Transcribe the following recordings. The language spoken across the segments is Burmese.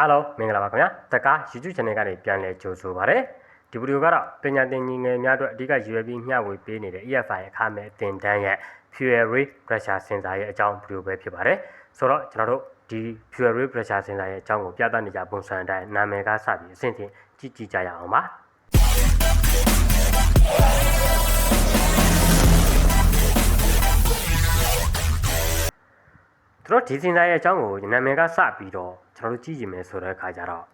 အားလုံးမင်္ဂလာပါခင်ဗျာတကား YouTube channel ကနေပြန်လည်ကြိုဆိုပါရစေဒီဗီဒီယိုကတော့ပညာသင်ညီငယ်များအတွက်အဓိကရည်ရွယ်ပြီးမျှဝေပေးနေတဲ့ EFI အခမဲ့အသင်တန်းရဲ့ Fuel Rate Pressure Sensor ရဲ့အကြောင်းဗီဒီယိုပဲဖြစ်ပါတယ်ဆိုတော့ကျွန်တော်တို့ဒီ Fuel Rate Pressure Sensor ရဲ့အကြောင်းကိုပြသနေကြပုံစံအတိုင်းနာမည်ကစပြီးအဆင့်ချင်းကြည့်ကြည့်ကြရအောင်ပါသူတို့ဒီစင်စာရဲ့အကြောင်းကိုနာမည်ကစပြီးတော့ ကျွန်တော်တို့ကြည့်ကြည့်မယ်ဆိုတဲ့အခါကျတော့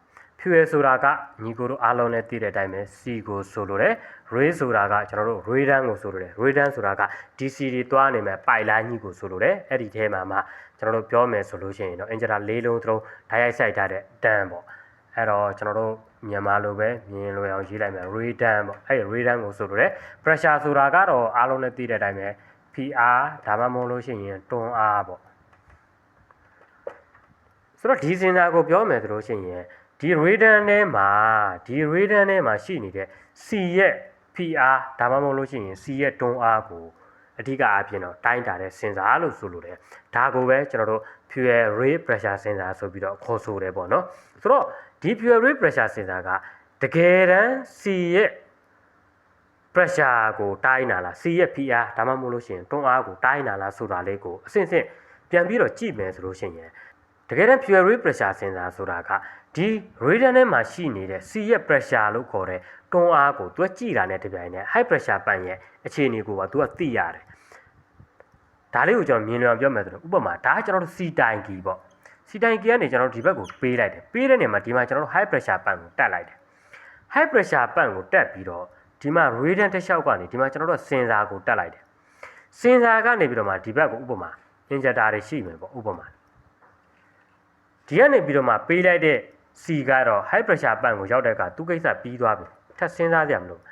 fuel ဆိုတာကညီကိုတို့အားလုံးလည်းသိတဲ့အတိုင်းပဲ C ကိုဆိုလိုတယ် ray ဆိုတာကကျွန်တော်တို့ radon ကိုဆိုလိုတယ် radon ဆိုတာက DC တွေတွားနေမဲ့ပိုက်လိုင်းကြီးကိုဆိုလိုတယ်အဲ့ဒီထဲမှာမှကျွန်တော်တို့ပြောမယ်ဆိုလို့ရှိရင်တော့ engineer လေးလုံးသလုံးဓာတ်ရိုက်ဆိုင်ထားတဲ့ dan ပေါ့အဲ့တော့ကျွန်တော်တို့မြန်မာလိုပဲမြင်လွယ်အောင်ရေးလိုက်မယ် radon ပေါ့အဲ့ radon ကိုဆိုလိုတယ် pressure ဆိုတာကတော့အားလုံးလည်းသိတဲ့အတိုင်းပဲ PR ဒါမှမဟုတ်လို့ရှိရင်တွန်းအားပေါ့ ဆိုတော့ဒီစင်တာကိုပြောမယ်ဆိုလို့ရှိရင်ဒီ radon ထဲမှာဒီ radon ထဲမှာရှိနေတဲ့ C ရဲ့ PR ဒါမှမဟုတ်လို့ရှိရင် C ရဲ့တွန်းအားကိုအဓိကအပြင်တော့တိုင်းတာတဲ့စင်စာလို့ဆိုလိုတယ်ဒါကိုပဲကျွန်တော်တို့ fuel rate pressure sensor ဆိုပြီးတော့ခေါ်ဆိုတယ်ပေါ့နော်ဆိုတော့ဒီ fuel rate pressure sensor ကတကယ်တမ်း C ရဲ့ pressure ကိုတိုင်းတာလား C ရဲ့ PR ဒါမှမဟုတ်လို့ရှိရင်တွန်းအားကိုတိုင်းတာလားဆိုတာလေးကိုအစစ်အစစ်ပြန်ပြီးတော့ကြည့်မယ်ဆိုလို့ရှိရင် တကယ်တမ်း fuel rate pressure sensor ဆိုတာကဒီ radar ထဲမှာရှိနေတဲ့ C ရဲ့ pressure လို့ခေါ်တဲ့တွန်းအားကိုသူကကြည့်တာနဲ့တပြိုင်နက် high pressure ပန့်ရဲ့အခြေအနေကိုပါသူကသိရတယ်။ဒါလေးကိုကျွန်တော်မြင်လွယ်အောင်ပြောမယ်ဆိုတော့ဥပမာဒါကကျွန်တော်တို့ C တိုင်ကီပေါ့။ C တိုင်ကီကနေကျွန်တော်တို့ဒီဘက်ကိုပေးလိုက်တယ်။ပေးတဲ့နေရာမှာဒီမှာကျွန်တော်တို့ high pressure ပန့်ကိုတက်လိုက်တယ်။ high pressure ပန့်ကိုတက်ပြီးတော့ဒီမှာ radar တစ်လျှောက်ကနေဒီမှာကျွန်တော်တို့ sensor ကိုတက်လိုက်တယ်။ sensor ကနေပြီးတော့မှဒီဘက်ကိုဥပမာ injector တွေရှိမယ်ပေါ့ဥပမာ ဒီကနေပြီးတော့မှပေးလိုက်တဲ့ C ကတော့ high pressure ပန့်ကိုရောက်တဲ့အခါသူကိစ္စပြီးသွားပြီထပ်စဉ်းစားကြမလို့ဒါ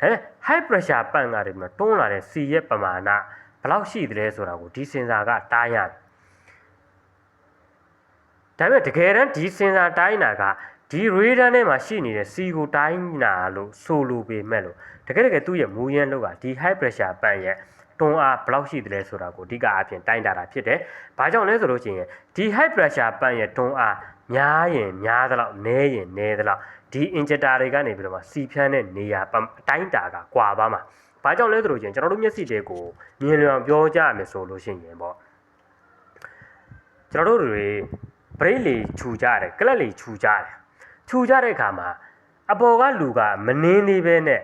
ပေမဲ့ high pressure ပန့်ကနေပြီးတော့တွန်းလာတဲ့ C ရဲ့ပမာဏဘယ်လောက်ရှိသလဲဆိုတာကိုဒီစင်စာကတားရတယ်ဒါပေမဲ့တကယ်တမ်းဒီစင်စာတိုင်းတာကဒီ radar ထဲမှာရှိနေတဲ့ C ကိုတိုင်းတာလို့ဆိုလိုပေမဲ့လို့တကယ်တကယ်သူ့ရဲ့မူရင်းလောက်ကဒီ high pressure ပန့်ရဲ့ တွန်းအားဘယ်လောက်ရှိသလဲဆိုတာကိုအဓိကအဖြစ်တိုင်းတာတာဖြစ်တယ်။ဘာကြောင့်လဲဆိုလို့ရှိရင်ဒီ high pressure ပန့်ရဲ့တွန်းအားများရင်များသလောက်နည်းရင်နည်းသလောက်ဒီ injector တွေကနေပြီးတော့မှစီဖြန်းတဲ့နေရာပအတိုင်းတာကကွာသွားမှာ။ဘာကြောင့်လဲဆိုလို့ရှိရင်ကျွန်တော်တို့မျက်စိတွေကိုမြင်လွယ်အောင်ပြောကြရမယ်ဆိုလို့ရှိရင်ပေါ့ကျွန်တော်တို့တွေ break လေခြူကြတယ်ကလပ်လေခြူကြတယ်ခြူကြတဲ့အခါမှာအပေါ်ကလူကမနင်းသေးပဲနဲ့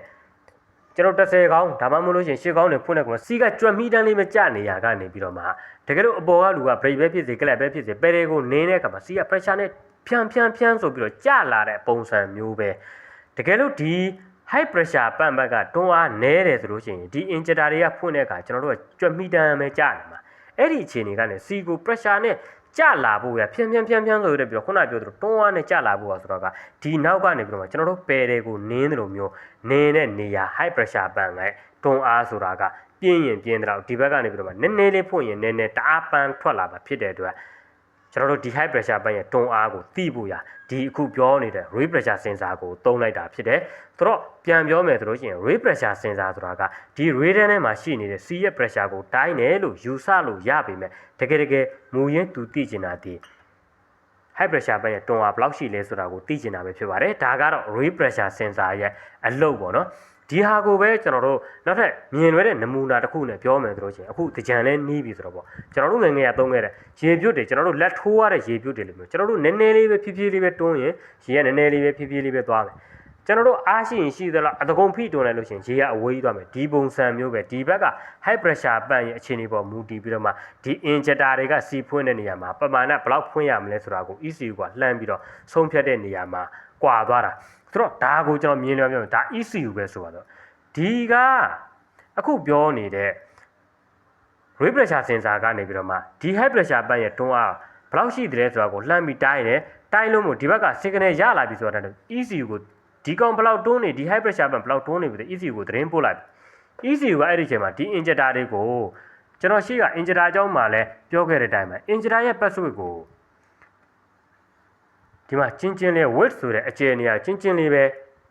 ကျွန်တော်30ခေါင်းဒါမှမဟုတ်လို့ရှိရင်10ခေါင်းနဲ့ဖွင့်တဲ့ကောင်စီကကြွက်မိတန်းလေးမကြနေရကနေပြီးတော့မှတကယ်လို့အပေါ်ကလူက break ပဲဖြစ်စေကလပ်ပဲဖြစ်စေပဲတွေကိုနင်းတဲ့အခါမှာစီက pressure နဲ့ဖြန်းဖြန်းဖြန်းဆိုပြီးတော့ကြလာတဲ့ပုံစံမျိုးပဲတကယ်လို့ဒီ high pressure ပန့်ဘက်ကတွန်းအားနည်းတယ်ဆိုလို့ရှိရင်ဒီ injector တွေကဖွင့်တဲ့အခါကျွန်တော်တို့ကကြွက်မိတန်းပဲကြနေမှာအဲ့ဒီအခြေအနေကနေစီကို pressure နဲ့ ကြလာဖို့ရဖြန်းဖြန်းဖြန်းဖြန်းဆိုရတဲ့ပြီးတော့ခုနပြောသလိုတွန်းအားနဲ့ကြလာဖို့ဆိုတော့ကဒီနောက်ကနေပြီးတော့ကျွန်တော်တို့ပယ်တွေကိုနင်းတယ်လို့မျိုးနင်းတဲ့နေရာ high pressure ပန့်ကတွန်းအားဆိုတာကပြင်းရင်ပြင်းတော့ဒီဘက်ကနေပြီးတော့နည်းနည်းလေးဖွင့်ရင်နည်းနည်းတအားပန်းထွက်လာမှာဖြစ်တဲ့အတွက် ကျွန်တော်တို့ဒီ high pressure ဘက်ရဲ့တွန်းအားကိုသိဖို့ရဒီအခုပြောနေတဲ့ ray pressure sensor ကိုသုံးလိုက်တာဖြစ်တယ်။ဆိုတော့ပြန်ပြောမယ်ဆိုလို့ရှိရင် ray pressure sensor ဆိုတာကဒီ radar ထဲမှာရှိနေတဲ့ C ရဲ့ pressure ကိုတိုင်းတယ်လို့ယူဆလို့ရပေမဲ့တကယ်တကယ်မူရင်းသူသိကျင်တာဒီ high pressure ဘက်ရဲ့တွန်းအားဘယ်လောက်ရှိလဲဆိုတာကိုသိကျင်တာပဲဖြစ်ပါတယ်။ဒါကတော့ ray pressure sensor ရဲ့အလုပ်ပေါ့နော်။ ဒီဟာကိုပဲကျွန်တော်တို့နောက်ထပ်မြင်ရတဲ့နမူနာတစ်ခုနဲ့ပြောမယ်ဆိုလို့ရှိရင်အခုတကြံလဲနီးပြီဆိုတော့ပေါ့ကျွန်တော်တို့ငယ်ငယ်ရသုံးခဲ့တဲ့ရေပြုတ်တွေကျွန်တော်တို့လက်ထိုးရတဲ့ရေပြုတ်တွေလိုမျိုးကျွန်တော်တို့နည်းနည်းလေးပဲဖြည်းဖြည်းလေးပဲတွန်းရင်ရေကနည်းနည်းလေးပဲဖြည်းဖြည်းလေးပဲသွားမယ်ကျွန်တော်တို့အားရှိရင်ရှိသလားအတကုံဖိတွန်းလိုက်လို့ရှိရင်ရေကအဝေးကြီးသွားမယ်ဒီပုံစံမျိုးပဲဒီဘက်က high pressure ပန့်ရဲ့အခြေအနေပေါ်မူတည်ပြီးတော့မှဒီ injector တွေကစီဖွင့်တဲ့နေရာမှာပမာဏဘယ်လောက်ဖွင့်ရမလဲဆိုတာကို ECU ကလှမ်းပြီးတော့ဆုံးဖြတ်တဲ့နေရာမှာကွာသွားတာ ဆိုတော့ဒါကိုကျွန်တော်မြင်လို့ပြောဒါ ECU ပဲဆိုပါတော့ဒီကအခုပြောနေတဲ့ ray pressure sensor ကနေပြီးတော့မှဒီ high pressure ပန့်ရဲ့တွန်းအားဘယ်လောက်ရှိတယ်ဆိုတာကိုလှမ်းပြီးတိုင်းတယ်တိုင်းလို့မို့ဒီဘက်က signal ရလာပြီဆိုတာနဲ့ ECU ကိုဒီကောင်ဘယ်လောက်တွန်းနေဒီ high pressure ပန့်ဘယ်လောက်တွန်းနေပြီ ECU ကိုသတင်းပို့လိုက်ပြီ ECU ကအဲ့ဒီအချိန်မှာဒီ injector တွေကိုကျွန်တော်ရှိက injector အကြောင်းမှာလဲပြောခဲ့တဲ့အတိုင်းပဲ injector ရဲ့ password ကို ဒီမှာချင်းချင်းလေး width ဆိုတဲ့အခြေအနေကချင်းချင်းလေးပဲ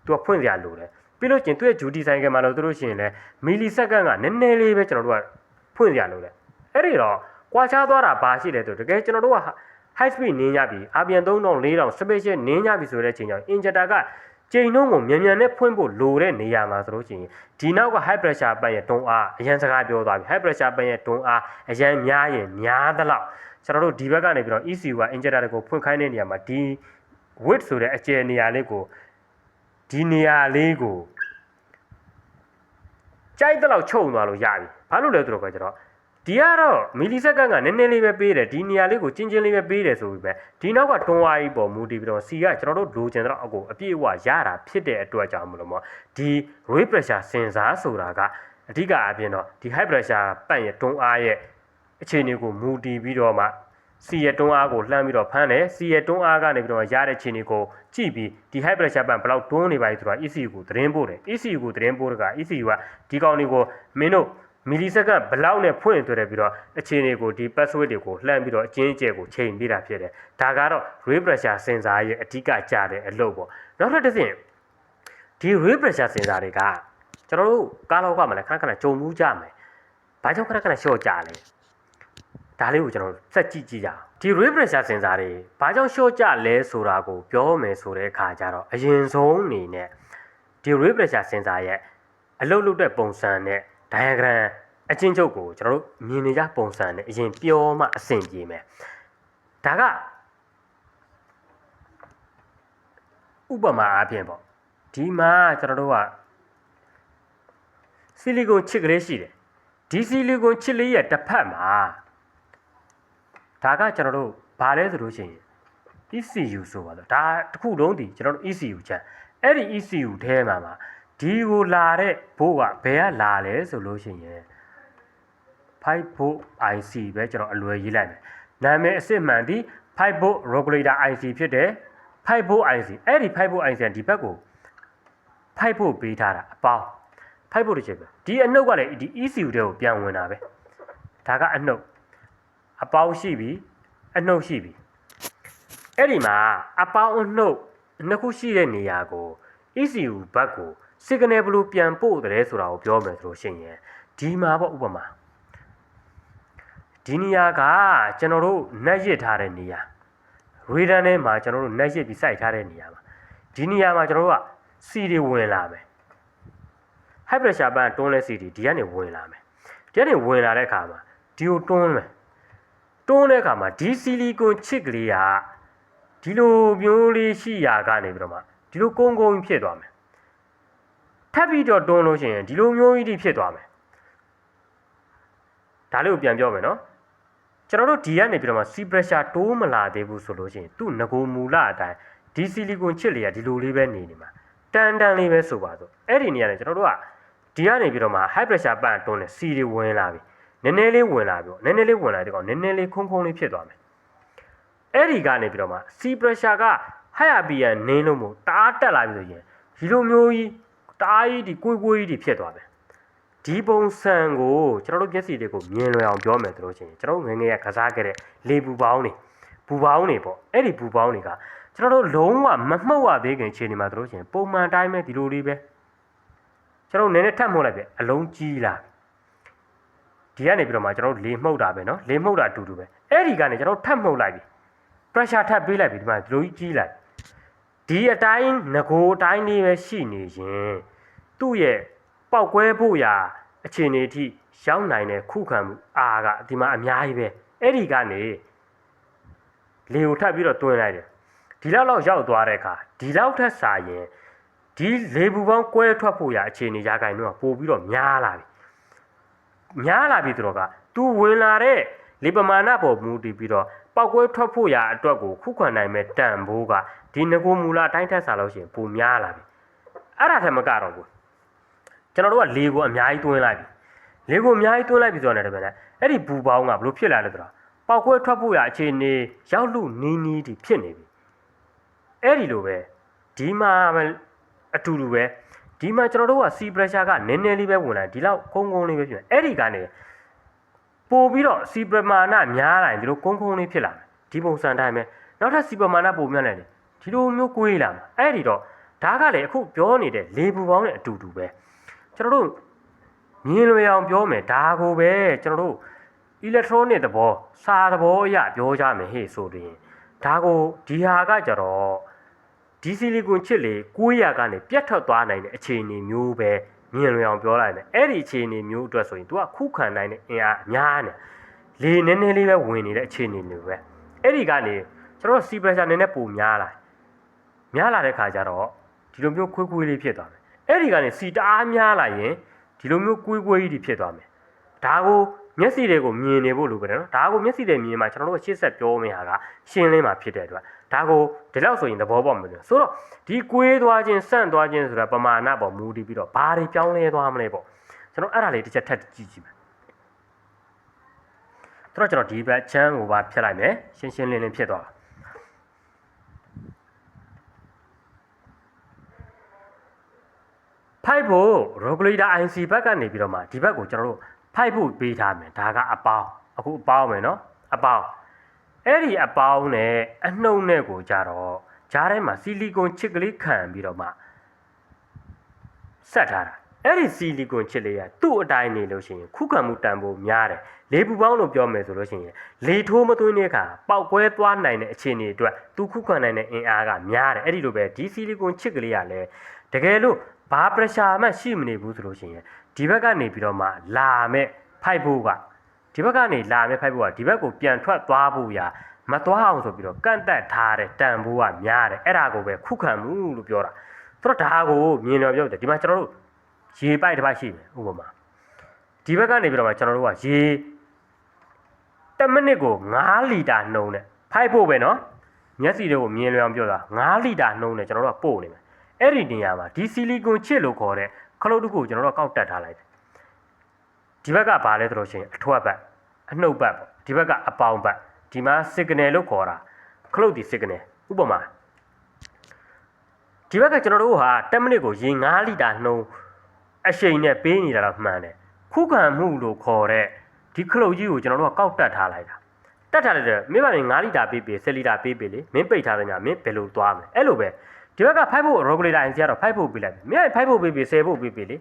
သူကဖွင့်စရာလိုတယ်ပြီးလို့ချင်းသူ့ရဲ့ duty cycle မှာလို့သူတို့ရှိရင်လဲ millisecond ကနည်းနည်းလေးပဲကျွန်တော်တို့ကဖွင့်စရာလိုတယ်အဲ့ဒီတော့ကွာခြားသွားတာဘာရှိလဲဆိုတကယ်ကျွန်တော်တို့က high speed နင်းကြပြီ RPM 3000 4000 special နင်းကြပြီဆိုတဲ့အချိန်ကျတော့ injector ကချိန်နှုန်းကိုမြန်မြန်နဲ့ဖွင့်ဖို့လိုတဲ့နေရာမှာဆိုလို့ရှိရင်ဒီနောက်က high pressure ပတ်ရဲ့တွန်းအားအရန်စကားပြောသွားပြီ high pressure ပတ်ရဲ့တွန်းအားအရန်များရင်များသလောက် ကျွန်တော်တို့ဒီဘက်ကနေပြီးတော့ ECU က injector တွေကိုဖွင့်ခိုင်းတဲ့နေရာမှာဒီ width ဆိုတဲ့အကျယ်နေရာလေးကိုဒီနေရာလေးကိုကြိုက်တဲ့လောက်ချုပ်သွားလို့ရပြီဘာလို့လဲဆိုတော့ကကျတော့ဒီကတော့မီလီစက္ကန့်ကနည်းနည်းလေးပဲပေးတယ်ဒီနေရာလေးကိုချင်းချင်းလေးပဲပေးတယ်ဆိုပြီးပဲဒီနောက်ကတွန်းဝါးကြီးပေါ်မူတည်ပြီးတော့ C ကကျွန်တော်တို့လိုချင်တော့အကိုအပြည့်အဝရတာဖြစ်တဲ့အတွက်ကြောင့်မလို့မောဒီ ray pressure sensor ဆိုတာကအဓိကအပြင်တော့ဒီ high pressure ပတ်ရဲ့တွန်းအားရဲ့ အခြေအနေကိုမူတည်ပြီးတော့မှ C ရဲ့တွန်းအားကိုလှမ်းပြီးတော့ဖမ်းတယ် C ရဲ့တွန်းအားကနေပြီးတော့ရတဲ့ခြေအနေကိုကြည့်ပြီးဒီ high pressure ပန်ဘယ်လောက်တွန်းနေပါလဲဆိုတာ ECU ကိုသတင်းပို့တယ် ECU ကိုသတင်းပို့တဲ့က ECU ကဒီကောင်တွေကိုမင်းတို့မီလီစက္ကန့်ဘယ်လောက်နဲ့ဖွင့်တွေ့တယ်ပြီးတော့အခြေအနေကိုဒီ password တွေကိုလှမ်းပြီးတော့အချင်းအကျယ်ကိုချိန်ပေးတာဖြစ်တယ်ဒါကတော့ ray pressure sensor ရဲ့အဓိကကြတဲ့အလုပ်ပေါ့နောက်ထပ်တစ်ဆင့်ဒီ ray pressure sensor တွေကကျွန်တော်တို့ကားလောက်ကမှလည်းခဏခဏကြုံမှုကြမယ်ဘာကြောင့်ခဏခဏရှော့ကြလဲ ဒါလေးကိုကျွန်တော်စက်ကြည့်ကြည့်ကြအောင်ဒီ ray pressure sensor တွေဘာကြောင့် short ကြလဲဆိုတာကိုပြောမယ်ဆိုတဲ့အခါကျတော့အရင်ဆုံးအနေနဲ့ဒီ ray pressure sensor ရဲ့အလုပ်လုပ်တဲ့ပုံစံနဲ့ diagram အချင်းချုပ်ကိုကျွန်တော်တို့မြင်နေကြပုံစံနဲ့အရင်ပြောမှအဆင်ပြေမယ်ဒါကဥပမာအားဖြင့်ပေါ့ဒီမှာကျွန်တော်တို့ကဆီလီကွန်ချစ်ကလေးရှိတယ်ဒီဆီလီကွန်ချစ်လေးရဲ့တစ်ဖက်မှာ ဒါကကျွန်တော်တို့ဘာလဲဆိုလို့ရှိရင် ECU ဆိုပါတော့ဒါတစ်ခုလုံးဒီကျွန်တော်တို့ ECU ချက်အဲ့ဒီ ECU ထဲမှာမှာဒီကိုလာတဲ့ဘို့ကဘယ်ကလာလဲဆိုလို့ရှိရင်5 volt IC ပဲကျွန်တော်အလွယ်ရေးလိုက်မယ်နာမည်အစစ်မှန်ဒီ5 volt regulator IC ဖြစ်တယ်5 volt IC အဲ့ဒီ5 volt IC ကဒီဘက်ကို5 volt ပေးထားတာအပေါင်း5 volt တစ်ချက်ပဲဒီအနှုတ်ကလည်းဒီ ECU ထဲကိုပြန်ဝင်တာပဲဒါကအနှုတ် အပေါင်းရှိပြီအနှုတ်ရှိပြီအဲ့ဒီမှာအပေါင်းအနှုတ်နှစ်ခုရှိတဲ့နေရာကို ECU ဘက်ကို signal ဘယ်လိုပြန်ပို့တယ်ဆိုတာကိုပြောမယ်ဆိုလို့ရှိရင်ဒီမှာပေါ့ဥပမာဒီနေရာကကျွန်တော်တို့နှက်ရစ်ထားတဲ့နေရာ radar ထဲမှာကျွန်တော်တို့နှက်ရစ်ပြီးစိုက်ထားတဲ့နေရာမှာဒီနေရာမှာကျွန်တော်တို့က C တွေဝင်လာမယ် high pressure ဘန်းတွန်းလဲ C တွေဒီကနေဝင်လာမယ်ဒီကနေဝင်လာတဲ့အခါမှာဒီကိုတွန်းမယ် တွန်းတဲ့အခါမှာဒီဆီလီကွန်ချစ်ကလေးကဒီလိုမျိုးလေးရှိရာကနေပြီးတော့မှဒီလိုကုန်းကုန်းကြီးဖြစ်သွားမယ်ထပ်ပြီးတော့တွန်းလို့ရှိရင်ဒီလိုမျိုးကြီးတွေဖြစ်သွားမယ်ဒါလေးကိုပြန်ပြောမယ်နော်ကျွန်တော်တို့ဒီကနေပြီးတော့မှ C pressure တိုးမလာသေးဘူးဆိုလို့ရှိရင်သူ့ငကိုမူလအတိုင်းဒီဆီလီကွန်ချစ်လေးကဒီလိုလေးပဲနေနေမှာတန်တန်လေးပဲဆိုပါစို့အဲ့ဒီနေရာနဲ့ကျွန်တော်တို့ကဒီကနေပြီးတော့မှ high pressure ပန့်တွန်းတဲ့ C တွေဝင်လာပြီ နည်းနည်းလေးဝင်လာပြီးတော့နည်းနည်းလေးဝင်လာတဲ့ကောင်နည်းနည်းလေးခုံခုံလေးဖြစ်သွားမယ်အဲ့ဒီကနေပြီးတော့မှ C pressure က high RPM နင်းလို့မို့တအားတက်လာပြီဆိုရင်ဒီလိုမျိုးကြီးတအားကြီးဒီကိုယ်ကိုယ်ကြီးတွေဖြစ်သွားမယ်ဒီပုံစံကိုကျွန်တော်တို့မျက်စိတွေကိုမြင်လွယ်အောင်ပြောမယ်ဆိုလို့ရှိရင်ကျွန်တော်တို့ငယ်ငယ်ကကစားခဲ့တဲ့လေပူပေါင်းတွေပူပေါင်းတွေပေါ့အဲ့ဒီပူပေါင်းတွေကကျွန်တော်တို့လုံးဝမမှုတ်ရသေးခင်ချိန်ဒီမှာဆိုလို့ရှိရင်ပုံမှန်တိုင်းပဲဒီလိုလေးပဲကျွန်တော်တို့နည်းနည်းထပ်မှုတ်လိုက်ပြအလုံးကြီးလာပြီ ဒီကနေပြီးတော့မှကျွန်တော်တို့လေမှုတ်တာပဲเนาะလေမှုတ်တာအတူတူပဲအဲ့ဒီကနေကျွန်တော်တို့ထပ်မှုတ်လိုက်ပြီ pressure ထပ်ပေးလိုက်ပြီဒီမှာဒီလိုကြီးကြီးလိုက်ဒီအတိုင်းငကိုအတိုင်းလေးပဲရှိနေရင်သူ့ရဲ့ပောက်ကွဲဖို့ရာအခြေအနေအထိရောက်နိုင်တဲ့ခုခံမှုအာကဒီမှာအများကြီးပဲအဲ့ဒီကနေလေကိုထပ်ပြီးတော့တွင်းလိုက်တယ်ဒီလောက်လောက်ရောက်သွားတဲ့အခါဒီလောက်ထက်စာရင်ဒီလေပူပေါင်းကွဲထွက်ဖို့ရာအခြေအနေရခိုင်တော့ပို့ပြီးတော့များလာပြီ များလာပြီဆိုတော့က तू ဝင်လာတဲ့လေပမာဏပေါ်မူတည်ပြီးတော့ပောက်ကွဲထွက်ဖို့ရာအတွက်ကိုခုခံနိုင်မဲ့တန်ဖိုးကဒီငကိုမူလာအတိုင်းထက်စားလို့ရှိရင်ပိုများလာပြီအဲ့ဒါထက်မကတော့ဘူးကျွန်တော်တို့ကလေကိုအများကြီးတွင်းလိုက်ပြီလေကိုအများကြီးတွင်းလိုက်ပြီဆိုတော့လည်းတပည့်နဲ့အဲ့ဒီဘူပေါင်းကဘလို့ဖြစ်လာလဲဆိုတော့ပောက်ကွဲထွက်ဖို့ရာအခြေအနေရောက်လူနီးနီးတီဖြစ်နေပြီအဲ့ဒီလိုပဲဒီမှာအတူတူပဲ ဒီမှာကျွန်တော်တို့က C pressure ကနည်းနည်းလေးပဲဝင်လာဒီလောက်ကုန်းကုန်းလေးပဲဖြစ်အဲ့ဒီကနေပို့ပြီးတော့ C ပမာဏများလာရင်ဒီလိုကုန်းကုန်းလေးဖြစ်လာမယ်ဒီပုံစံတိုင်းပဲနောက်ထပ် C ပမာဏပိုများလာတယ်ဒီလိုမျိုးကိုေးလာမှာအဲ့ဒီတော့ဒါကလည်းအခုပြောနေတဲ့လေပူပေါင်းနဲ့အတူတူပဲကျွန်တော်တို့မြင်လွယ်အောင်ပြောမယ်ဒါကိုပဲကျွန်တော်တို့ electronic သဘောစာသဘောအရပြောကြမယ်ဟေ့ဆိုရင်ဒါကိုဒီဟာကကြတော့ ဒီဆီလီကွန်ချစ်လေ900ကနေပြတ်ထွက်သွားနိုင်တဲ့အခြေအနေမျိုးပဲမြင်လွယ်အောင်ပြောလိုက်မယ်အဲ့ဒီအခြေအနေမျိုးအတွက်ဆိုရင် तू ကခုခံနိုင်တဲ့အင်အားအများနဲ့လေနည်းနည်းလေးပဲဝင်နေတဲ့အခြေအနေမျိုးပဲအဲ့ဒီကနေကျွန်တော်စီပရက်ရှာနည်းနည်းပိုများလာများလာတဲ့ခါကျတော့ဒီလိုမျိုးခွေးခွေးလေးဖြစ်သွားမယ်အဲ့ဒီကနေစီတအားများလာရင်ဒီလိုမျိုးကွေးကွေးကြီးဖြစ်သွားမယ်ဒါကို မျက်စိတွေကိုမြင်နေဖို့လိုပဲနော်ဒါကိုမျက်စိတွေမြင်မှကျွန်တော်တို့ရှေ့ဆက်ပြောမယ့်ဟာကရှင်းလင်းမှာဖြစ်တဲ့အတွက်ဒါကိုဒီလောက်ဆိုရင်သဘောပေါက်မှာလို့ဆိုတော့ဒီကွေးသွားခြင်းစန့်သွားခြင်းဆိုတာပမာဏပေါ်မူတည်ပြီးတော့ဘာတွေပြောင်းလဲသွားမလဲပေါ့ကျွန်တော်အဲ့ဒါလေးတစ်ချက်ထပ်ကြည့်ကြည့်မယ်ဆိုတော့ကျွန်တော်ဒီဘက်ချမ်းကိုပါဖြတ်လိုက်မယ်ရှင်းရှင်းလင်းလင်းဖြစ်သွားတာဖိုက်ဖို့ regulator IC ဘက်ကနေပြီးတော့မှဒီဘက်ကိုကျွန်တော်တို့ ဖိုက်ဖို့ပေးထားမယ်ဒါကအပေါင်းအခုအပေါင်းမယ်နော်အပေါင်းအဲ့ဒီအပေါင်းနဲ့အနှုတ်နဲ့ကိုကြတော့ဂျားထဲမှာဆီလီကွန်ချစ်ကလေးခံပြီးတော့မှဆက်ထားတာအဲ့ဒီဆီလီကွန်ချစ်လေးကသူ့အတိုင်းနေလို့ရှိရင်ခုခံမှုတန်ဖိုးများတယ်လေပူပေါင်းလို့ပြောမယ်ဆိုလို့ရှိရင်လေထိုးမသွင်းတဲ့အခါပောက်ကွဲသွားနိုင်တဲ့အခြေအနေအတွက်သူခုခံနိုင်တဲ့အင်အားကများတယ်အဲ့ဒီလိုပဲဒီဆီလီကွန်ချစ်ကလေးကလည်းတကယ်လို့ဘာ pressure မှရှိမနေဘူးဆိုလို့ရှိရင် ဒီဘက်ကနေပြီးတော့မှလာမဲ့ဖိုက်ဖို့ကဒီဘက်ကနေလာမဲ့ဖိုက်ဖို့ကဒီဘက်ကိုပြန်ထွက်သွားဖို့ရာမသွားအောင်ဆိုပြီးတော့ကန့်တတ်ထားတဲ့တန်ဖိုးကများတယ်အဲ့ဒါကိုပဲခုခံမှုလို့ပြောတာဆိုတော့ဒါကိုမြင်တော်ပြောတယ်ဒီမှာကျွန်တော်တို့ရေပိုက်တစ်ပိုက်ရှိတယ်ဥပမာဒီဘက်ကနေပြီးတော့မှကျွန်တော်တို့ကရေ10မိနစ်ကို9လီတာနှုံနဲ့ဖိုက်ဖို့ပဲနော်မျက်စိတွေကိုမြင်လျောင်ပြောတာ9လီတာနှုံနဲ့ကျွန်တော်တို့ကပို့နေမယ်အဲ့ဒီနေရာမှာဒီဆီလီကွန်ချစ်လို့ခေါ်တဲ့ ခလုတ်တစ်ခုကိုကျွန်တော်တို့ကောက်တက်ထားလိုက်တယ်ဒီဘက်ကဘာလဲဆိုလို့ရှိရင်အထွတ်ဘက်အနှုတ်ဘက်ပေါ့ဒီဘက်ကအပေါင်းဘက်ဒီမှာ signal လို့ခေါ်တာခလုတ်ဒီ signal ဥပမာဒီဘက်ကကျွန်တော်တို့ဟာ10မိနစ်ကိုရေ9လီတာနှုံးအရှိန်နဲ့ပေးနေတာတော့မှန်တယ်ခုခံမှုလို့ခေါ်တဲ့ဒီခလုတ်ကြီးကိုကျွန်တော်တို့ကကောက်တက်ထားလိုက်တာတက်ထားလိုက်တယ်မင်းပါရင်9လီတာပေးပေး10လီတာပေးပေးလေမင်းပိတ်ထားတဲ့ညာမင်းဘယ်လိုသွားမလဲအဲ့လိုပဲ ဒီဘက်က5ဖို့ regulator အင်စီကတော့5ဖို့ပေးလိုက်ပြီမင်းက5ဖို့ပေးပေး10ဖို့ပေးပေးလေ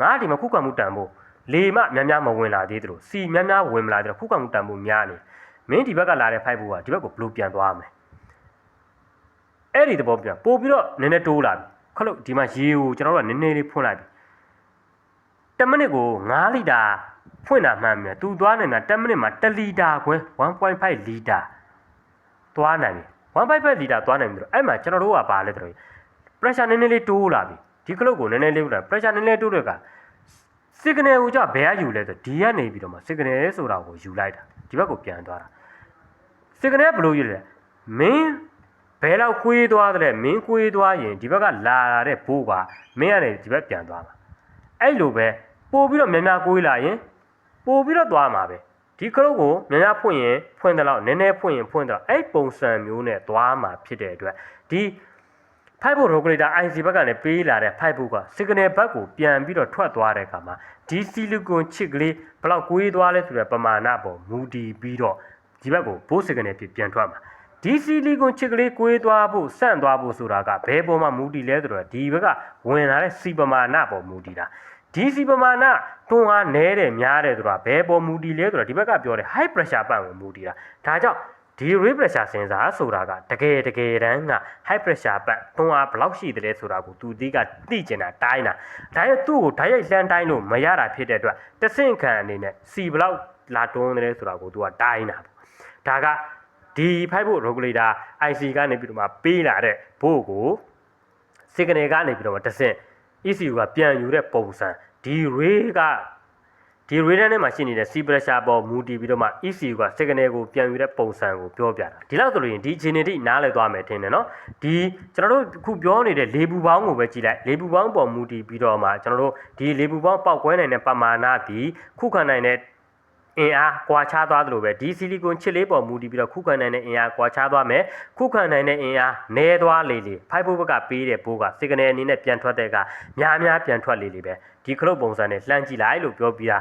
ငါဒီမှာခုခံမှုတန်ဖို့လေမများများမဝင်လာသေးသလိုစီများများဝင်မလာသေးတော့ခုခံမှုတန်ဖို့များနေမင်းဒီဘက်ကလာတဲ့5ဖို့ကဒီဘက်ကိုဘယ်လိုပြန်သွားမလဲအဲ့ဒီသဘောပြန်ပို့ပြီးတော့နည်းနည်းတိုးလာပြီခလုတ်ဒီမှာရေကိုကျွန်တော်တို့ကနည်းနည်းလေးဖွင့်လိုက်ပြီ10မိနစ်ကို9လီတာဖွင့်တာမှန်မြဲသူသွားနေတာ10မိနစ်မှာ1လီတာခွဲ1.5လီတာသွားနိုင်ပြီ 1.5လီတာသွားနိုင်ပြီတော့အဲ့မှာကျွန်တော်တို့ကပါလဲတော် pressure နည်းနည်းလေးတိုးလာပြီဒီကလုတ်ကိုနည်းနည်းလေးတိုးလာ pressure နည်းနည်းတိုးတဲ့က signal ကိုကြဘယ်ကယူလဲဆိုဒီကနေပြီးတော့မှ signal ဆိုတာကိုယူလိုက်တာဒီဘက်ကိုပြန်သွားတာ signal ဘယ်လိုယူလဲမင်းဘယ်လောက်ကွေးသွားတယ်မင်းကွေးသွားရင်ဒီဘက်ကလာလာတဲ့ဘိုးကမင်းကနေဒီဘက်ပြန်သွားမှာအဲ့လိုပဲပို့ပြီးတော့များများကွေးလာရင်ပို့ပြီးတော့သွားမှာပဲ ဒီကလုတ်ကိုများများဖွင့်ရင်ဖွင့်တယ်လို့နည်းနည်းဖွင့်ရင်ဖွင့်တယ်လို့အဲ့ပုံစံမျိုးနဲ့သွားမှာဖြစ်တဲ့အတွက်ဒီဖိုက်ဖို့ regulator IC ဘက်ကလည်းပေးလာတဲ့ဖိုက်ဖို့က signal ဘက်ကိုပြန်ပြီးတော့ထွက်သွားတဲ့အခါမှာဒီဆီလီကွန်ချစ်ကလေးဘယ်လောက်ကွေးသွားလဲဆိုတဲ့ပမာဏပေါ်မူတည်ပြီးတော့ဒီဘက်ကိုဘိုး signal ဖြစ်ပြန်ထွက်မှာဒီဆီလီကွန်ချစ်ကလေးကွေးသွားဖို့စန့်သွားဖို့ဆိုတာကဘယ်ပေါ်မှာမူတည်လဲဆိုတော့ဒီဘက်ကဝင်လာတဲ့စီပမာဏပေါ်မူတည်တာ ဒီစီပမာဏတွန်းအားနည်းတယ်များတယ်ဆိုတာဘယ်ပေါ်မူတည်လဲဆိုတော့ဒီဘက်ကပြောတဲ့ high pressure ပန့်ကိုမူတည်တာဒါကြောင့်ဒီ ray pressure sensor ဆိုတာကတကယ်တကယ်တမ်းက high pressure ပန့်တွန်းအားဘယ်လောက်ရှိတယ်ဆိုတာကိုသူသိကသိကျင်တာတိုင်းတာဒါရဲ့သူ့ကိုဓာတ်ရိုက်လှမ်းတိုင်းလို့မရတာဖြစ်တဲ့အတွက်တဆင့်ခံအနေနဲ့စီဘယ်လောက်လာတွန်းတယ်ဆိုတာကိုသူကတိုင်းတာပေါ့ဒါကဒီဖိုက်ဖို့ regulator IC ကနေပြီးတော့မှပေးလာတဲ့ဘို့ကို signal ကနေပြီးတော့မှတဆင့် ECU ကပြန်ယူတဲ့ပုံစံဒီ ray ကဒီ radar နဲ့မှာရှိနေတဲ့ C pressure ပေါ်မူတည်ပြီးတော့မှ ECU က signal ကိုပြန်ယူတဲ့ပုံစံကိုပြောပြတာဒီလောက်ဆိုလို့ရင်ဒီအခြေအနေတိနားလည်သွားမယ်ထင်တယ်နော်ဒီကျွန်တော်တို့အခုပြောနေတဲ့လေပူပေါင်းကိုပဲကြည့်လိုက်လေပူပေါင်းပေါ်မူတည်ပြီးတော့မှကျွန်တော်တို့ဒီလေပူပေါင်းပောက်ကွဲနိုင်တဲ့ပမာဏဒီခုခံနိုင်တဲ့ အင်အားကွာခြားသွားသလိုပဲဒီဆီလီကွန်ချစ်လေးပေါ်မူတည်ပြီးတော့ခုခံနိုင်တဲ့အင်အားကွာခြားသွားမယ်ခုခံနိုင်တဲ့အင်အားနည်းသွားလေလေဖိုက်ဖို့ဘက်ကပေးတဲ့ဘိုးကစီဂနယ်အနေနဲ့ပြန်ထွက်တဲ့ကများများပြန်ထွက်လေလေပဲဒီခလုတ်ပုံစံနဲ့လှမ်းကြည့်လိုက်လို့ပြောပြတာ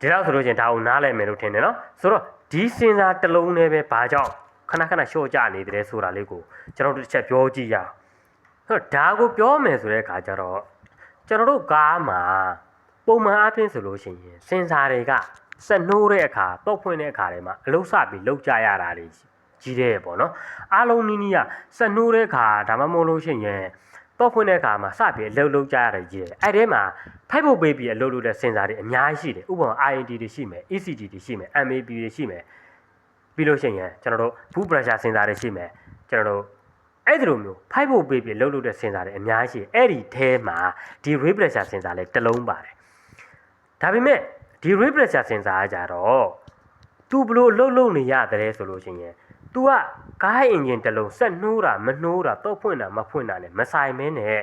ဒီတော့ဆိုလို့ချင်းဒါကိုနားလည်မယ်လို့ထင်တယ်နော်ဆိုတော့ဒီစင်စာတစ်လုံးနဲ့ပဲဘာကြောင့်ခဏခဏရှော့ကြနေတယ်ဆိုတာလေးကိုကျွန်တော်တို့တစ်ချက်ပြောကြည့်ရအောင်ဆိုတော့ဒါကိုပြောမယ်ဆိုတဲ့အခါကျတော့ကျွန်တော်တို့ကားမှာ ပုံမှန်အားဖြင့်ဆိုလို့ရှိရင်စင်စာတွေကစက်နှိုးတဲ့အခါတော့ဖွင့်တဲ့အခါတွေမှာအလုတ်စပြီးလောက်ကြရတာတွေရှကြီးတယ်ပေါ့နော်အားလုံးနီးနီးကစက်နှိုးတဲ့ခါဒါမှမဟုတ်လို့ရှိရင်တော့ဖွင့်တဲ့ခါမှာစပြီးအလုပ်လုပ်ကြရတယ်ကြီးတယ်အဲ့ထဲမှာဖိုက်ဖို့ပေးပြီးအလုပ်လုပ်တဲ့စင်စာတွေအများကြီးရှိတယ်ဥပမာ IND တွေရှိမယ် ECG တွေရှိမယ် MAP တွေရှိမယ်ပြီးလို့ရှိရင်ကျွန်တော်တို့ food pressure စင်စာတွေရှိမယ်ကျွန်တော်တို့အဲ့ဒီလိုမျိုးဖိုက်ဖို့ပေးပြီးလှုပ်လှုပ်တဲ့စင်စာတွေအများကြီးရှိတယ်အဲ့ဒီထဲမှာဒီ ray pressure စင်စာလည်းတစ်လုံးပါတယ် ဒါပေမဲ့ဒီ ray pressure စင်စာကကြတော့ तू ဘလို့လှုပ်လှုပ်နေရတယ်ဆိုလို့ရှိရင် तू ကကားအင်ဂျင်တစ်လုံးဆက်နှိုးတာမနှိုးတာတော့ဖွင့်တာမဖွင့်တာနဲ့မဆိုင်မင်းနဲ့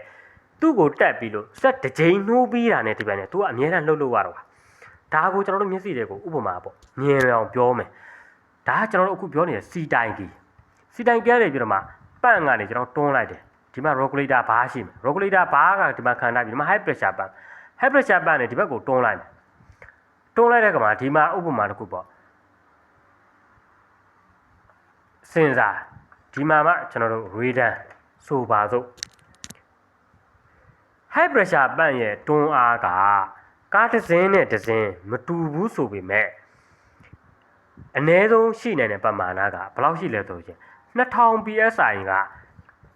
သူ့ကိုတက်ပြီးလို့ဆက်တစ်ကြိမ်နှိုးပြီးတာနဲ့ဒီပိုင်းနဲ့ तू ကအမြဲတမ်းလှုပ်လှုပ်ရတော့တာဒါကိုကျွန်တော်တို့မျက်စိတွေကိုဥပမာပေါ့မြင်အောင်ပြောမယ်ဒါကကျွန်တော်တို့အခုပြောနေတဲ့စီတိုင်ကြီးစီတိုင်ပြရတယ်ပြီးတော့မှပန့်ကနေကျွန်တော်တွန်းလိုက်တယ်ဒီမှာ regulator ဘားရှိမယ် regulator ဘားကဒီမှာခံထားပြီးဒီမှာ high pressure ပ န့် high pressure ပန့်နဲ့ဒီဘက်ကိုတွန်းလိုက်မယ်တွန်းလိုက်တဲ့ကမှာဒီမှာဥပမာတစ်ခုပေါ့စင်စာဒီမှာမှကျွန်တော်တို့ radon ဆိုပါစို့ high pressure ပန့်ရဲ့တွန်းအားကကားတစ်စင်းနဲ့တစ်စင်းမတူဘူးဆိုပေမဲ့အ ਨੇ ဆုံးရှိနိုင်တဲ့ပမာဏကဘယ်လောက်ရှိလဲဆိုရင်2000 psi က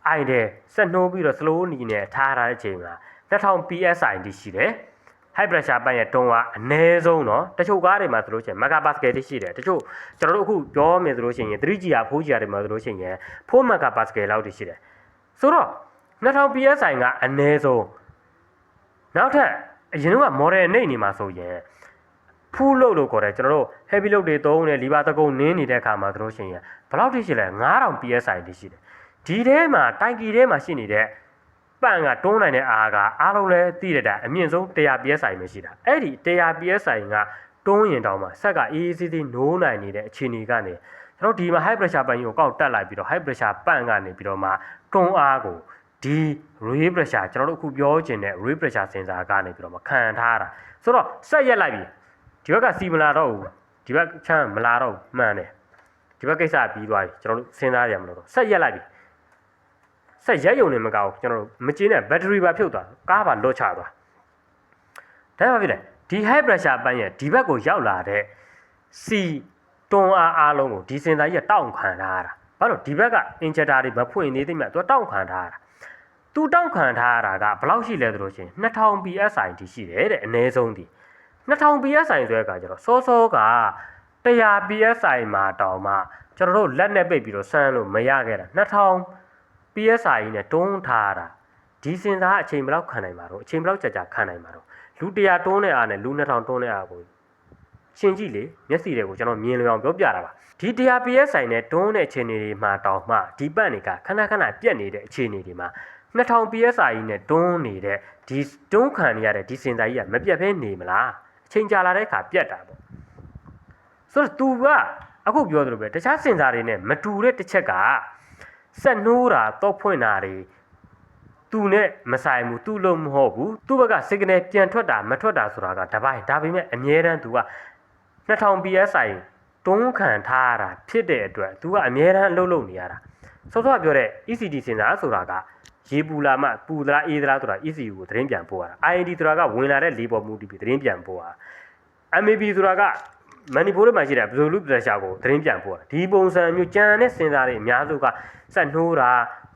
အိုင်တယ်ဆက်နှိုးပြီးတော့ slow နီနဲ့ထားထားတဲ့အချိန်မှာ 2000 psi တိရှိတယ် high pressure ပန့်ရဲ့တွန်းအားအ ਨੇ ဆုံးเนาะတချို့ကားတွေမှာဆိုလို့ရှိရင် megapascal တိရှိတယ်တချို့ကျွန်တော်တို့အခုပြောမယ်ဆိုလို့ရှိရင် 3G อ่ะ 4G တွေမှာဆိုလို့ရှိရင်4 megapascal လောက်တိရှိတယ်ဆိုတော့2000 psi ကအ ਨੇ ဆုံးနောက်ထပ်အရင်က model နေနေမှာဆိုရင်ဖူးလို့လို့ခေါ်တယ်ကျွန်တော်တို့ heavy load တွေသုံးနေလီဘာတကုံနင်းနေတဲ့အခါမှာဆိုလို့ရှိရင်ဘယ်လောက်တိရှိလဲ9000 psi တိရှိတယ်ဒီထဲမှာတိုင်ကီထဲမှာရှိနေတဲ့ ပန့်ကတွန်းနိုင်တဲ့အားကအားလုံးလည်းသိရတဲ့အမြင့်ဆုံး 100 psi ပဲရှိတာအဲ့ဒီ 100 psi ကတွန်းရင်တောင်မှဆက်ကအေးအေးဆေးဆေးနိုးနိုင်နေတဲ့အခြေအနေကနေကျွန်တော်ဒီမှာ high pressure ပန့်ကြီးကိုကောက်တက်လိုက်ပြီးတော့ high pressure ပန့်ကနေပြီးတော့မှတွန်းအားကိုဒီ ray pressure ကျွန်တော်တို့အခုပြောချင်တဲ့ ray pressure sensor ကနေပြီးတော့မှခံထားတာဆိုတော့ဆက်ရက်လိုက်ပြီဒီဘက်ကစီမလာတော့ဘူးဒီဘက်ချမ်းမလာတော့ဘူးမှန်တယ်ဒီဘက်ကိစ္စပြီးသွားပြီကျွန်တော်တို့စဉ်းစားရမလို့တော့ဆက်ရက်လိုက်ပြီ ဆက်ရက်ယုံနေမကောက်ကျွန်တော်တို့မကျင်းတဲ့ဘက်ထရီပါဖြုတ်သွားကားပါလွတ်ချသွားဒါမှဖြစ်တယ်ဒီ high pressure ပန်းရဲ့ဒီဘက်ကိုရောက်လာတဲ့ C တွန်းအားအားလုံးကိုဒီစင်စာကြီးကတောင့်ခံထားရတာဘာလို့ဒီဘက်က injector တွေမဖွင့်သေးသမျှသူကတောင့်ခံထားရတာသူတောင့်ခံထားရတာကဘယ်လောက်ရှိလဲဆိုလို့ရှိရင်2000 psi တိရှိတယ်တဲ့အနည်းဆုံးဒီ2000 psi ဆိုတဲ့အခါကျတော့စောစောက100 psi မှာတောင်မှကျွန်တော်တို့လက်နဲ့ပိတ်ပြီးတော့စမ်းလို့မရခဲ့တာ2000 PSI နဲ့တွန်းထားတာဒီစင်သားအချိန်ဘယ်လောက်ခံနိုင်မှာတော့အချိန်ဘယ်လောက်ကြာကြာခံနိုင်မှာတော့လူ100တွန်းတဲ့အားနဲ့လူ2000တွန်းတဲ့အားကိုရှင်းကြည့်လေမျက်စိတွေကိုကျွန်တော်မြင်လျအောင်ပြောပြတာပါဒီ100 PSI နဲ့တွန်းတဲ့အခြေအနေတွေမှာတောင်မှဒီပတ်တွေကခဏခဏပြက်နေတဲ့အခြေအနေတွေမှာ2000 PSI နဲ့တွန်းနေတဲ့ဒီတွန်းခံနေရတဲ့ဒီစင်သားကြီးကမပြတ်ဘဲနေမလားအချိန်ကြာလာတဲ့အခါပြက်တာပေါ့ဆိုတော့ तू ကအခုပြောသလိုပဲတခြားစင်စာတွေနဲ့မတူတဲ့တစ်ချက်က ဆက်နှိုးတာတော့ဖွင့်တာတွေသူနဲ့မဆိုင်ဘူးသူလို့မဟုတ်ဘူးသူ့ဘက်က signal ပြန်ထွက်တာမထွက်တာဆိုတာကတပိုင်းဒါပေမဲ့အမြဲတမ်း तू က2000 PSI တွန်းခံထားရတာဖြစ်တဲ့အတွက် तू ကအမြဲတမ်းအလုပ်လုပ်နေရတာစောစောကပြောတဲ့ ECD စင်စာဆိုတာကရေပူလာမှပူသလားအေးသလားဆိုတာ ECU ကိုသတင်းပြန်ပို့ရတာ IND ဆိုတာကဝင်လာတဲ့လေပေါ်မူတည်ပြီးသတင်းပြန်ပို့ရတာ MAP ဆိုတာက manifold မှာရှိတဲ့ absolute pressure ကိုသတင်းပြန်ပို့တာဒီပုံစံမျိုးကြံတဲ့စင်စာတွေအများစုကစက်နှိုးတာ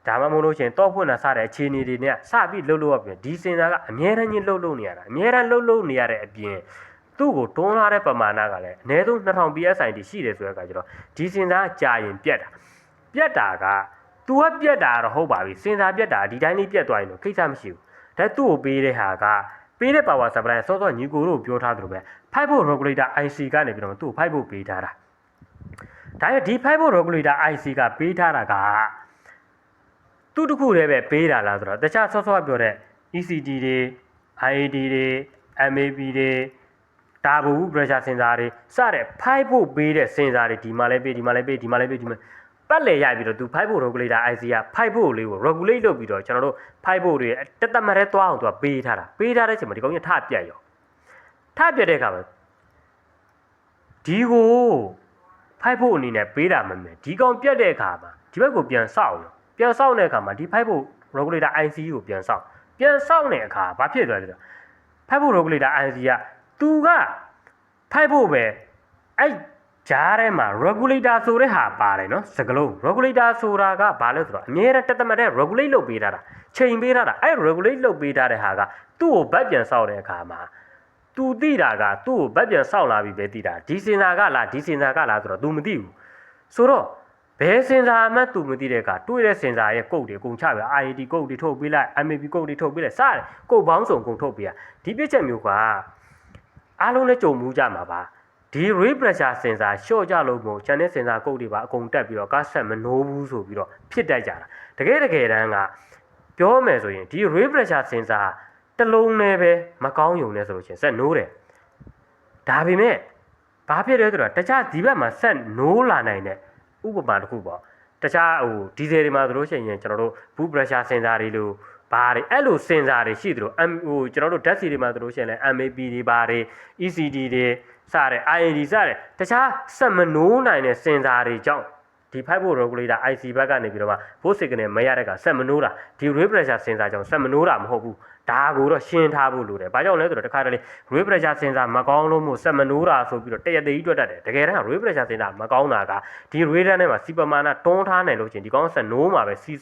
ဒါမှမဟုတ်လို့ရှိရင်တော့ဖွင့်တာစတဲ့အခြေအနေတွေနဲ့စပြီးလှုပ်လို့ရပြန်ဒီစင်စာကအများတန်းကြီးလှုပ်လို့နေရတာအများတန်းလှုပ်လို့နေရတဲ့အပြင်သူ့ကိုတွန်းလာတဲ့ပမာဏကလည်းအနည်းဆုံး2000 psi တိရှိတယ်ဆိုတဲ့အခါကျတော့ဒီစင်စာကကြာရင်ပြက်တာပြက်တာက तू ကပြက်တာတော့ဟုတ်ပါပြီစင်စာပြက်တာဒီတိုင်းလေးပြက်သွားရင်တော့ကိစ္စမရှိဘူးဒါသူ့ကိုပေးတဲ့ဟာကပေးတဲ့ power supply စောစောညီကိုတို့ပြောထားသလိုပဲ 5 volt regulator IC ကနေပြီးတော့သူ့ကို5 volt ပေးထားတာဒါပေမဲ့ဒီ5 volt regulator IC ကပေးထားတာကသူ့တစ်ခုတည်းပဲပေးတာလားဆိုတော့တခြားစောစောပြောတဲ့ ECD တွေ IAD တွေ MAP တွေတာဘူ pressure sensor တွေစတဲ့5 volt ပေးတဲ့ sensor တွေဒီမှာလည်းပေးဒီမှာလည်းပေးဒီမှာလည်းပေးဒီမှာပတ်လေရပြီးတော့သူ5 volt regulator IC က5 volt လေးကို regulate လုပ်ပြီးတော့ကျွန်တော်တို့5 volt တွေတက်တက်မရဲသွားအောင်သူကပေးထားတာပေးထားတဲ့အချိန်မှာဒီကောင်ကြီးထပြတ်ရော ထပြတ်တဲ့အခါမှာဒီကို5 volt အနေနဲ့ပေးတာမမယ်ဒီကောင်ပြတ်တဲ့အခါမှာဒီဘက်ကိုပြန်ဆောက်ရောပြန်ဆောက်တဲ့အခါမှာဒီ5 volt regulator IC ကိုပြန်ဆောက်ပြန်ဆောက်တဲ့အခါဘာဖြစ်သွားလဲဆိုတော့5 volt regulator IC ကသူက5 volt ပဲအဲ့ကြားထဲမှာ regulator ဆိုတဲ့ဟာပါတယ်နော်စကလုံး regulator ဆိုတာကဘာလဲဆိုတော့အမြဲတမ်းတက်တမတ်တဲ့ regulate လုပ်ပေးထားတာချိန်ပေးထားတာအဲ့ regulate လုပ်ပေးထားတဲ့ဟာကသူ့ကိုဗတ်ပြန်ဆောက်တဲ့အခါမှာ သူသိတာကသူ့ကိုဗတ်ပြန်ဆောက်လာပြီပဲသိတာဒီစင်စာကလားဒီစင်စာကလားဆိုတော့ तू မသိဘူးဆိုတော့ဘယ်စင်စာမှ तू မသိတဲ့အခါတွေ့တဲ့စင်စာရဲ့ကုတ်တွေအကုန်ချပြ IAD ကုတ်တွေထုတ်ပေးလိုက် MAP ကုတ်တွေထုတ်ပေးလိုက်စတယ်ကုတ်ပေါင်းစုံအကုန်ထုတ်ပေးရဒီပြစ်ချက်မျိုးကအားလုံးလည်းကြုံမှုကြမှာပါဒီ ray pressure sensor ရှော့ကြလို့မို့ channel sensor ကုတ်တွေပါအကုန်တက်ပြီးတော့ကားဆက်မနိုးဘူးဆိုပြီးတော့ဖြစ်တတ်ကြတာတကယ်တကယ်တမ်းကပြောမယ်ဆိုရင်ဒီ ray pressure sensor တစ်လုံးနဲ့ပဲမကောင်းယုံနဲ့ဆိုလို့ရှိရင်ဆက်နိုးတယ်ဒါပေမဲ့ဘာဖြစ်လဲဆိုတော့တခြားဒီဘက်မှာဆက်နိုးလာနိုင်တဲ့ဥပမာတစ်ခုပေါ့တခြားဟိုဒီဇယ်တွေမှာဆိုလို့ရှိရင်ကျွန်တော်တို့ boot pressure sensor တွေလို့ဘာတွေအဲ့လို sensor တွေရှိသလို M ဟိုကျွန်တော်တို့ DAC တွေမှာဆိုလို့ရှိရင်လည်း MAP တွေဘာတွေ ECD တွေစတဲ့ IND စတဲ့တခြားဆက်မနိုးနိုင်တဲ့ sensor တွေကြောင့် ဒီ5 volt regulator IC ဘက်ကနေပြီးတော့မှ volt signal မရတဲ့ကဆက်မနိုးတာဒီ ray pressure sensor ကြောင့်ဆက်မနိုးတာမဟုတ်ဘူးဒါကိုတော့ရှင်းထားဖို့လိုတယ်။ဘာကြောင့်လဲဆိုတော့တခါတလေ ray pressure sensor မကောင်းလို့မို့ဆက်မနိုးတာဆိုပြီးတော့တရသေးကြီးတွက်တတ်တယ်။တကယ်တမ်း ray pressure sensor မကောင်းတာကဒီ radar နဲ့မှာစီပမာဏတွန်းထားနိုင်လို့ချင်းဒီကောင်းဆက်နိုးမှာပဲစီ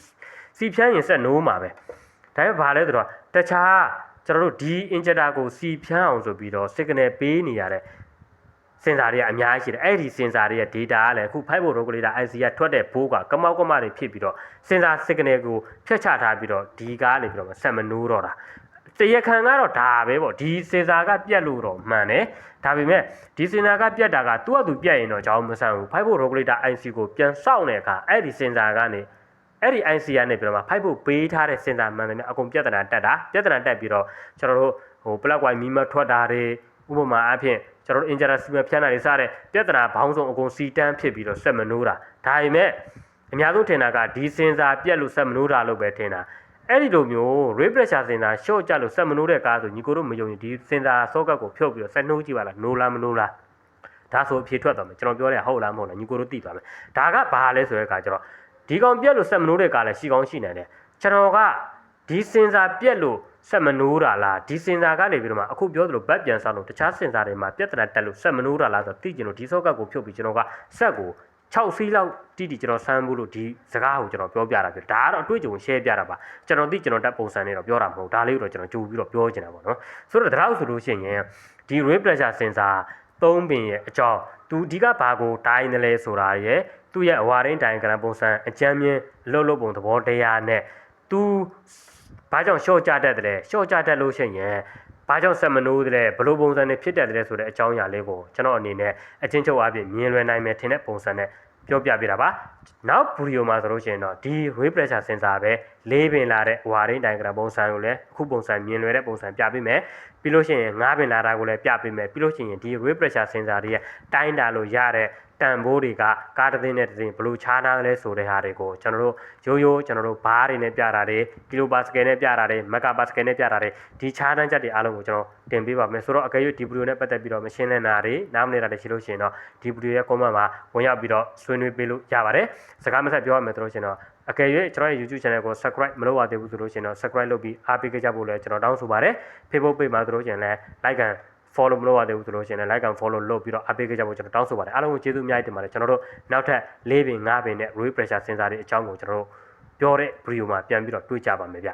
စီဖြန်းရင်ဆက်နိုးမှာပဲ။ဒါပေမဲ့ဘာလဲဆိုတော့တခြားကျွန်တော်တို့ဒီ injector ကိုစီဖြန်းအောင်ဆိုပြီးတော့ signal ပေးနေရတဲ့ စင်စာတွေကအများကြီးရှိတယ်အဲ့ဒီစင်စာတွေရဲ့ data ကလည်းအခု5 volt regulator IC ကထွက်တဲ့ဘိုးကကမောက်ကမတွေဖြစ်ပြီးတော့စင်စာ signal ကိုဖြတ်ချထားပြီးတော့ဒီကားနေပြီးတော့ဆက်မနိုးတော့တာတရခံကတော့ဒါပဲပေါ့ဒီစင်စာကပြတ်လို့တော့မှန်တယ်ဒါပေမဲ့ဒီစင်စာကပြတ်တာကသူ့အတူပြတ်ရင်တော့ကြောင်းမဆန်ဘူး5 volt regulator IC ကိုပြန်စောင့်တဲ့အခါအဲ့ဒီစင်စာကနေအဲ့ဒီ IC ကနေပြီးတော့မှ5 volt ပေးထားတဲ့စင်စာမှန်တယ်အကုန်ပြဿနာတက်တာပြဿနာတက်ပြီးတော့ကျွန်တော်တို့ဟို plug wire မီမထွက်တာတွေဥပမာအဖြစ် ကျွန်တော်တို့ injector စီမဖြန်းတာတွေစတဲ့ပြဿနာဘောင်းဆုံးအကုန်စီတန်းဖြစ်ပြီးတော့ဆက်မနိုးတာဒါပေမဲ့အများဆုံးထင်တာကဒီစင်စာပြက်လို့ဆက်မနိုးတာလို့ပဲထင်တာအဲ့ဒီလိုမျိုး ray pressure စင်စာ short ကြလို့ဆက်မနိုးတဲ့ကားဆိုညီကိုတို့မယုံရင်ဒီစင်စာ socket ကိုဖြုတ်ပြီးတော့ဆက်နှိုးကြည့်ပါလားနိုးလားမနိုးလားဒါဆိုအဖြေထွက်သွားမယ်ကျွန်တော်ပြောတယ်ဟုတ်လားမဟုတ်လားညီကိုတို့သိသွားမယ်ဒါကဘာလဲဆိုတဲ့အခါကျတော့ဒီကောင်ပြက်လို့ဆက်မနိုးတဲ့ကားလည်းရှိကောင်းရှိနိုင်တယ်ကျွန်တော်ကဒီစင်စာပြက်လို့ ဆက်မနိုးတာလားဒီစင်စာကနေပြီးတော့မှအခုပြောသလိုဘက်ပြန်ဆောက်လို့တခြားစင်စာတွေမှာပြဿနာတက်လို့ဆက်မနိုးတာလားဆိုတော့သိကျင်လို့ဒီဆော့ကတ်ကိုဖြုတ်ပြီးကျွန်တော်ကဆက်ကို6စီးလောက်တိတိကျွန်တော်ဆမ်းဖို့လို့ဒီစကားကိုကျွန်တော်ပြောပြတာပြဒါကတော့အတွေ့အကြုံ share ပြတာပါကျွန်တော်သိကျွန်တော်တက်ပုံစံနဲ့တော့ပြောတာမဟုတ်ဒါလေးကိုတော့ကျွန်တော်ကြိုပြီးတော့ပြောချင်တာပေါ့နော်ဆိုတော့ဒါတော့ဆိုလို့ရှိရင်ဒီ ray pressure sensor သုံးပင်ရဲ့အကြောင်းသူဒီကဘာကိုတိုင်းတယ်လဲဆိုတာရဲ့သူ့ရဲ့အဝါရင်းတိုင်းကရန်ပုံစံအကြမ်းမြင်လှုပ်လှုပ်ပုံသဘောတရားနဲ့သူ ဘာကြောင့်ရှော့ကြတတ်တယ်လဲရှော့ကြတတ်လို့ရှိရင်ဘာကြောင့်ဆက်မနိုးတယ်ဘယ်လိုပုံစံနဲ့ဖြစ်တတ်တယ်ဆိုတဲ့အကြောင်းအရာလေးကိုကျွန်တော်အနေနဲ့အချင်းချုပ်အပြင်မြင်လွယ်နိုင်မယ်ထင်တဲ့ပုံစံနဲ့ပြောပြပေးတာပါနောက်ဗီဒီယိုမှာဆိုလို့ရှိရင်တော့ဒီ ray pressure sensor ပဲလေးပင်လာတဲ့ဝါရင်းတိုင်ကရပုံစံကိုလည်းအခုပုံစံမြင်လွယ်တဲ့ပုံစံပြပေးမယ်ပြီးလို့ရှိရင်ငါးပင်လာတာကိုလည်းပြပေးမယ်ပြီးလို့ရှိရင်ဒီ ray pressure sensor တွေရဲ့တိုင်းတာလို့ရတဲ့ တန်ဖိုးတွေကကားတစ်သိန်းနဲ့တစ်သိန်းဘယ်လိုခြားနာလဲဆိုတဲ့ဟာတွေကိုကျွန်တော်တို့ရိုးရိုးကျွန်တော်တို့ဘားတွေနဲ့ပြတာတွေကီလိုပါစကယ်နဲ့ပြတာတွေမက်ဂါပါစကယ်နဲ့ပြတာတွေဒီခြားတန်းချက်တွေအားလုံးကိုကျွန်တော်တင်ပေးပါမယ်ဆိုတော့အကယ်၍ဒီဗီဒီယိုနဲ့ပတ်သက်ပြီးတော့မရှင်းလင်းတာတွေနားမလည်တာတွေရှိလို့ရှိရင်တော့ဒီဗီဒီယိုရဲ့ comment မှာဝင်ရောက်ပြီးတော့ဆွေးနွေးပေးလို့ရပါတယ်စကားမဆက်ပြောရမယ်ဆိုလို့ရှိရင်တော့အကယ်၍ကျွန်တော်ရဲ့ YouTube channel ကို subscribe မလုပ်ရသေးဘူးဆိုလို့ရှိရင်တော့ subscribe လုပ်ပြီးအားပေးကြဖို့လည်းကျွန်တော်တောင်းဆိုပါတယ် Facebook page မှာဆိုလို့ရှိရင်လည်း like and follow မလုပ်ရသေးဘူးဆိုလို့ရှိရင်လည်း like and follow လုပ်ပြီးတော့အပေးခဲ့ကြဖို့ကျွန်တော်တောင်းဆိုပါတယ်အားလုံးကိုကျေးဇူးအများကြီးတင်ပါတယ်ကျွန်တော်တို့နောက်ထပ်၄ပင်၅ပင်နဲ့ ray pressure sensor တွေအကြောင်းကိုကျွန်တော်တို့ပြောတဲ့ video မှာပြန်ပြီးတော့တွေ့ကြပါမယ်ဗျ